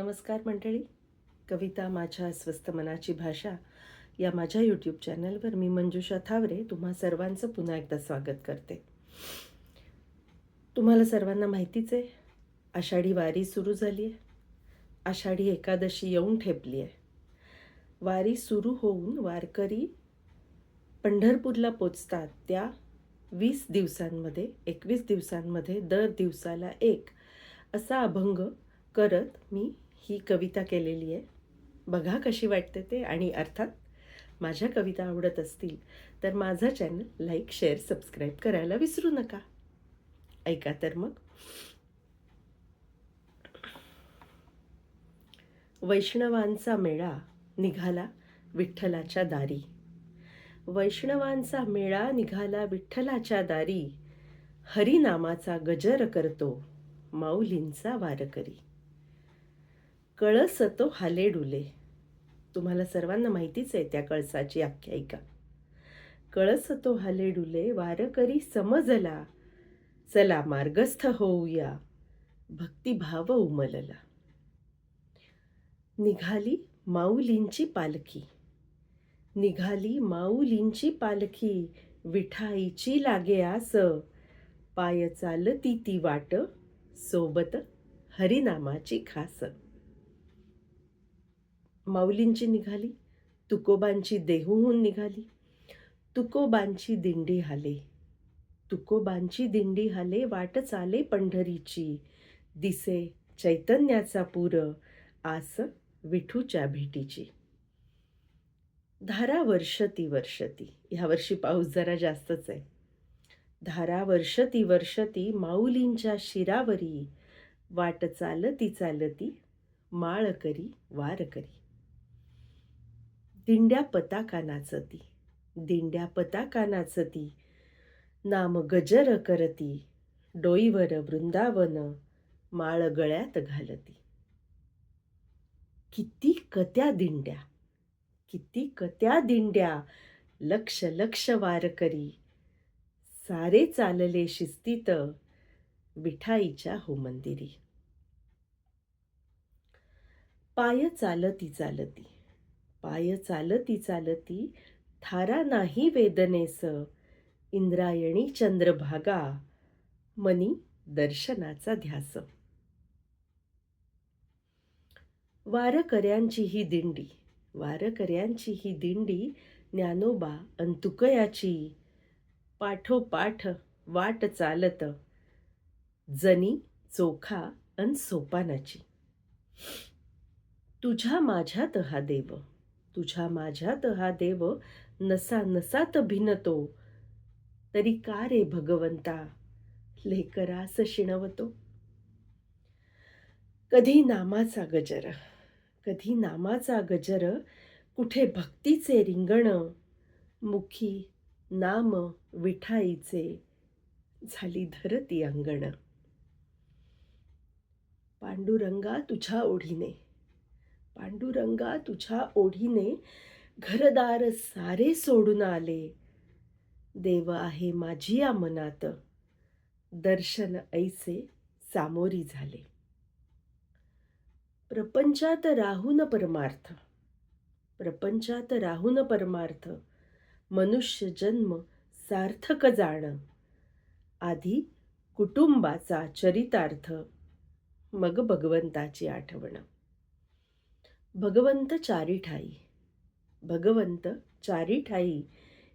नमस्कार मंडळी. कविता माझ्या स्वस्त मनाची भाषा या माझ्या यूट्यूब चॅनलवर मी मंजुषा थावरे तुम्हा सर्वांचं पुन्हा एकदा स्वागत करते. तुम्हाला सर्वांना माहितीच आहे आषाढी वारी सुरू झाली आहे. आषाढी एकादशी येऊन ठेपली आहे. वारी सुरू होऊन वारकरी पंढरपूरला पोचतात. त्या वीस दिवसांमध्ये एकवीस दिवसांमध्ये दर दिवसाला एक असा अभंग करत मी ही कविता केलेली आहे. बघा कशी वाटते ते आणि अर्थात माझ्या कविता आवडत असतील तर माझा चॅनल लाईक शेअर सबस्क्राईब करायला विसरू नका. ऐका तर मग. वैष्णवांचा मेळा निघाला विठ्ठलाच्या दारी. वैष्णवांचा मेळा निघाला विठ्ठलाच्या दारी. हरिनामाचा गजर करतो माऊलींचा वारकरी. कळस तो हाले डुले तुम्हाला सर्वांना माहितीच आहे त्या कळसाची आख्यायिका. कळस तो हाले डुले वारकरी समजला. चला मार्गस्थ होऊया. भक्तिभाव उमलला. निघाली माऊलींची पालखी. निघाली माऊलींची पालखी. विठाईची लागे आस. पाय चालती ती वाट. सोबत हरिनामाची खास. माऊलींची निघाली तुकोबांची देहूहून निघाली. तुकोबांची दिंडी हाले. तुकोबांची दिंडी हाले वाट चाले पंढरीची. दिसे चैतन्याचा पूर आस विठूच्या भेटीची. धारा वर्षती वर्षती ह्या वर्षी पाऊस जरा जास्तच आहे. धारा वर्षती वर्षती माऊलींच्या शिरावरी. वाट चालती चालती माळ करी वार करी. दिंड्या पताका नाचती दिंड्या पताका नाचती नाम गजर करती. डोईवर वृंदावन माळ गळ्यात घालती. किती कत्या दिंड्या. किती कत्या दिंड्या. लक्ष लक्ष वारकरी सारे चालले शिस्तीत विठाईच्या हो मंदिरी पाय चालती चालती. पाय चालती चालती थारा नाही वेदनेस इंद्रायणी चंद्रभागा मनी दर्शनाचा ध्यास. वारकऱ्यांची ही दिंडी वारकऱ्यांची ही दिंडी ज्ञानोबा अंतुकयाची पाठोपाठ वाट चालत जनी चोखा अन सोपानाची. तुझ्या माझ्यात हा देव तुझ्या माझ्यात हा देव नसा नसात भिनतो. तरी का रे भगवंता? लेकरास शिणवतो. कधी नामाचा गजर कधी नामाचा गजर कुठे भक्तीचे रिंगण मुखी नाम विठाईचे झाली धरती अंगण. पांडुरंगा तुझ्या ओढीने पांडुरंगा तुझ्या ओढीने घरदार सारे सोडून आले. देव आहे माझी या मनात. दर्शन ऐसे सामोरी झाले. प्रपंचात राहून परमार्थ. प्रपंचात राहून परमार्थ. मनुष्य जन्म सार्थक जाणं. आधी कुटुंबाचा चरितार्थ. मग भगवंताची आठवण. भगवंत चारी ठाई. भगवंत चारी ठाई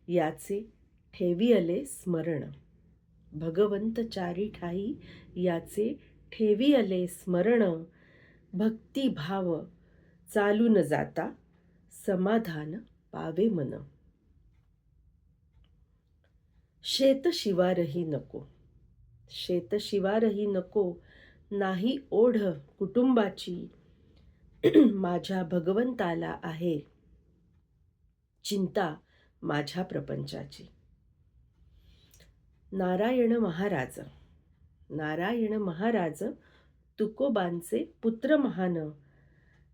याचे ठेवी अले स्मरण. भगवंत चारी ठाई याचे ठेवी अले स्मरण. भक्तिभाव चालून जाता समाधान पावे मन. शेत शिवारही नको. शेत शिवारही नको. नाही ओढ कुटुंबाची. माझ्या भगवंताला आहे चिंता माझ्या प्रपंचाची. नारायण महाराज नारायण महाराज तुकोबांचे पुत्र महान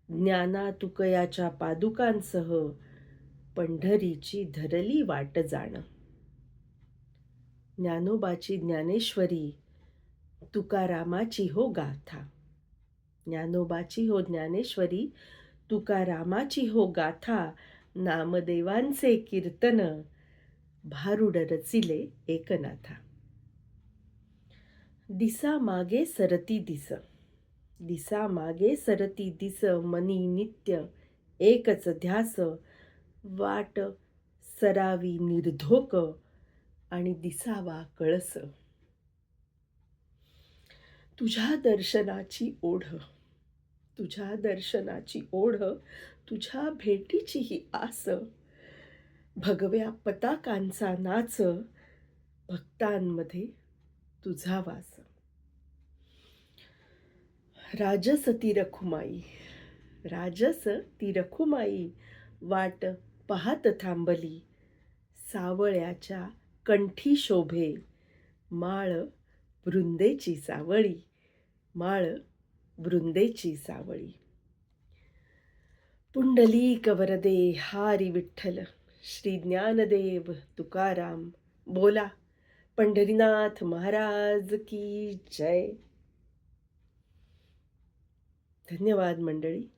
ज्ञाना तुकयाच्या पादुकांसह पंढरीची धरली वाट जाण. ज्ञानोबाची ज्ञानेश्वरी तुकारामाची हो गाथा. ज्ञानोबाची हो ज्ञानेश्वरी तुकारामाची हो गाथा नामदेवांचे कीर्तन भारुड रचिले एकनाथा. दिसा मागे सरती दिस. दिसा मागे सरती दिस मनी नित्य एकच ध्यास वाट सरावी निर्धोक आणि दिसावा कळस. तुझ्या दर्शनाची ओढ. तुझ्या दर्शनाची ओढ तुझ्या भेटीची ही आस. भगव्या पताकांचा नाच भक्तांमध्ये तुझा वास. राजस ती रखुमाई राजस ती रखुमाई वाट पाहत थांबली सावळ्याच्या कंठी शोभे माळ वृंदेची सावळी माळ वृंदेची सावळी. पुंडलीक वरदे हारी विठ्ठल श्री ज्ञानदेव तुकाराम बोला. पंढरीनाथ महाराज की जय. धन्यवाद मंडळी.